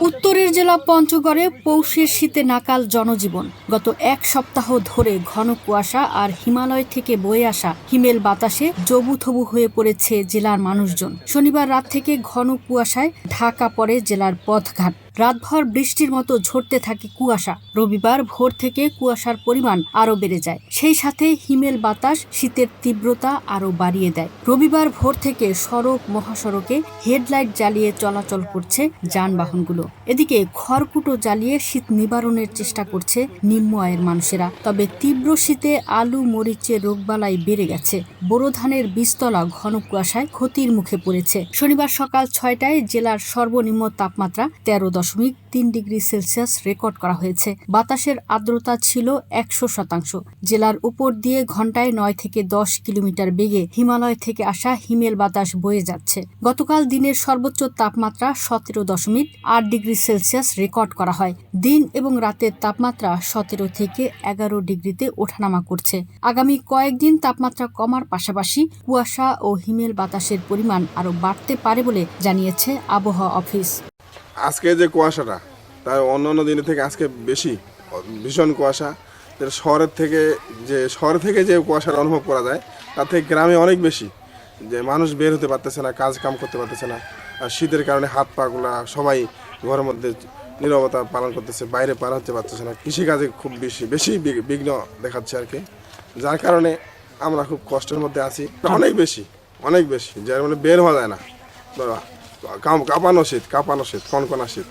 উত্তরের জেলা পঞ্চগড়ে পৌষের শীতে নাকাল জনজীবন। গত এক সপ্তাহ ধরে ঘন কুয়াশা আর হিমালয় থেকে বয়ে আসা হিমেল বাতাসে জবুথবু হয়ে পড়েছে জেলার মানুষজন। শনিবার রাত থেকে ঘন কুয়াশায় ঢাকা পড়ে জেলার পথঘাট। রাতভর বৃষ্টির মতো ঝরতে থাকে কুয়াশা। রবিবার ভোর থেকে কুয়াশার পরিমাণ আরও বেড়ে যায়। সেই সাথে হিমেল বাতাস শীতের তীব্রতা আরও বাড়িয়ে দেয়। রবিবার ভোর থেকে সড়ক, মহাসড়কে হেডলাইট জ্বালিয়ে চলাচল করছে যানবাহনগুলো। এদিকে খড়কুটো জ্বালিয়ে শীত নিবারণের চেষ্টা করছে নিম্ন আয়ের মানুষেরা। তবে তীব্র শীতে আলু, মরিচের রোগবালাই বেড়ে গেছে। বোরো ধানের বীজতলা ঘন কুয়াশায় ক্ষতির মুখে পড়েছে। শনিবার সকাল ছয়টায় জেলার সর্বনিম্ন তাপমাত্রা তেরো দশমিক তিন ডিগ্রি সেলসিয়াস রেকর্ড করা হয়েছে। বাতাসের আর্দ্রতা ছিল একশো শতাংশ। জেলার উপর দিয়ে ঘন্টায় নয় থেকে দশ কিলোমিটার বেগে হিমালয় থেকে আসা হিমেল বাতাস বয়ে যাচ্ছে। গতকাল দিনের সর্বোচ্চ তাপমাত্রা সতেরো দশমিক আট ডিগ্রি সেলসিয়াস রেকর্ড করা হয়। দিন এবং রাতের তাপমাত্রা সতেরো থেকে এগারো ডিগ্রিতে ওঠানামা করছে। আগামী কয়েকদিন তাপমাত্রা কমার পাশাপাশি কুয়াশা ও হিমেল বাতাসের পরিমাণ আরও বাড়তে পারে বলে জানিয়েছে আবহাওয়া অফিস। আজকে যে কুয়াশাটা তাই অন্য অন্য দিনের থেকে আজকে বেশি, ভীষণ কুয়াশা। যেটা শহরের থেকে যে, শহর থেকে যে কুয়াশাটা অনুভব করা যায়, তার থেকে গ্রামে অনেক বেশি। যে মানুষ বের হতে পারতেছে না, কাজ কাম করতে পারতেছে না, আর শীতের কারণে হাত পাগুলা সবাই ঘরের মধ্যে নীরবতা পালন করতেছে, বাইরে পার হতে পারতেছে না। কৃষিকাজে খুব বেশি বেশি বিঘ্ন- বিঘ্ন দেখাচ্ছে আর কি যার কারণে আমরা খুব কষ্টের মধ্যে আছি। অনেক বেশি অনেক বেশি, যার মানে বের হওয়া যায় না। কাম- কাঁপানো শীত কাঁপানো শীত কনকনা শীত